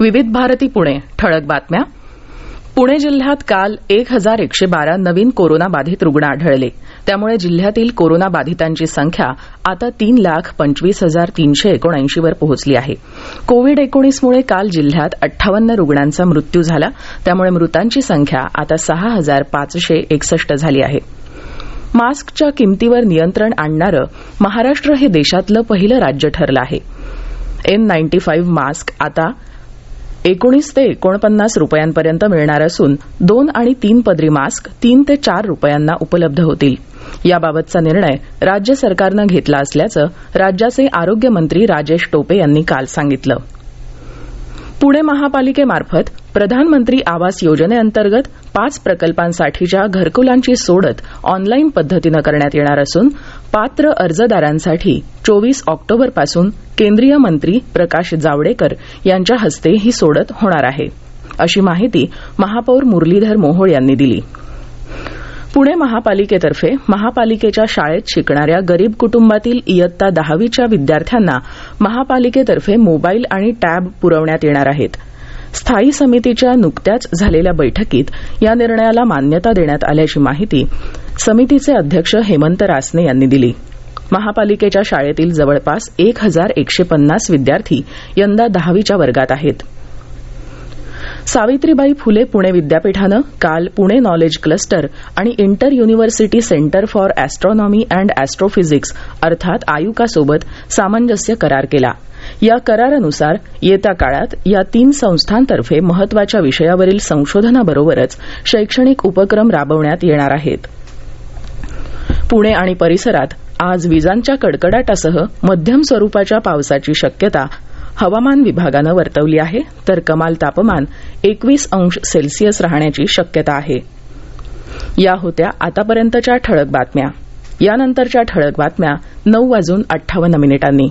विविध भारती पुणे ठळक बातम्या. पुणे जिल्ह्यात काल एक हजार एकशे बारा नवीन कोरोनाबाधित रुग्ण आढळले. त्यामुळे जिल्ह्यातील कोरोनाबाधितांची संख्या आता तीन लाख पंचवीस हजार तीनशे एकोणऐंशीवर पोहोचली आहे. कोविड एकोणीसमुळे काल जिल्ह्यात अठ्ठावन्न रुग्णांचा मृत्यू झाला. त्यामुळे मृतांची संख्या आता सहा हजार पाचशे एकसष्ट झाली आहे. मास्कच्या किमतीवर नियंत्रण आणणारं महाराष्ट्र हे देशातलं पहिलं राज्य ठरलं आहे. एन नाईन्टी फाईव्ह मास्क आता एकोणीस ते एकोणपन्नास रुपयांपर्यंत मिळणार असून दोन आणि तीन पदरी मास्क तीन ते चार रुपयांना उपलब्ध होतील. याबाबतचा निर्णय राज्य सरकारनं घेतला असल्याचं राज्याचे आरोग्यमंत्री राजेश टोपे यांनी काल सांगितलं. पुणे महापालिकेमार्फत प्रधानमंत्री आवास योजनेअंतर्गत पाच प्रकल्पांसाठीच्या घरकुलांची सोडत ऑनलाईन पद्धतीनं करण्यात येणार असून पात्र अर्जदारांसाठी चोवीस ऑक्टोबरपासून केंद्रीय मंत्री प्रकाश जावडेकर यांच्या हस्ते ही सोडत होणार आहे अशी माहिती महापौर मुरलीधर मोहोळ यांनी दिली. पुणे महापालिकेतर्फे महापालिकेच्या शाळेत शिकणाऱ्या गरीब कुटुंबातील इयत्ता दहावीच्या विद्यार्थ्यांना महापालिकेतर्फे मोबाईल आणि टॅब पुरवण्यात येणार आहेत. स्थायी समितीच्या नुकत्याच झालेल्या बैठकीत या निर्णयाला मान्यता देण्यात आल्याची माहिती समितीचे अध्यक्ष हेमंत रासने यांनी दिली. महापालिकेच्या शाळेतील जवळपास एक हजार एकशे पन्नास विद्यार्थी यंदा दहावीच्या वर्गात आहेत. सावित्रीबाई फुले पुणे विद्यापीठानं काल पुणे नॉलेज क्लस्टर आणि inter university centre for astronomy and astrophysics अर्थात आयुकासोबत सामंजस्य करार केला. या करारानुसार येत्या काळात या तीन संस्थांतर्फे महत्त्वाच्या विषयावरील संशोधनाबरोबरच शैक्षणिक उपक्रम राबवण्यात येणार आहेत. पुणे आणि परिसरात आज विजांच्या कडकडाटासह मध्यम स्वरूपाच्या पावसाची शक्यता हवामान विभागानं वर्तवली आहे तर कमाल तापमान एकवीस अंश सेल्सिअस राहण्याची शक्यता आहे. या होत्या आतापर्यंतच्या ठळक बातम्या. यानंतरच्या ठळक बातम्या नऊ वाजून अठ्ठावन्न मिनिटांनी.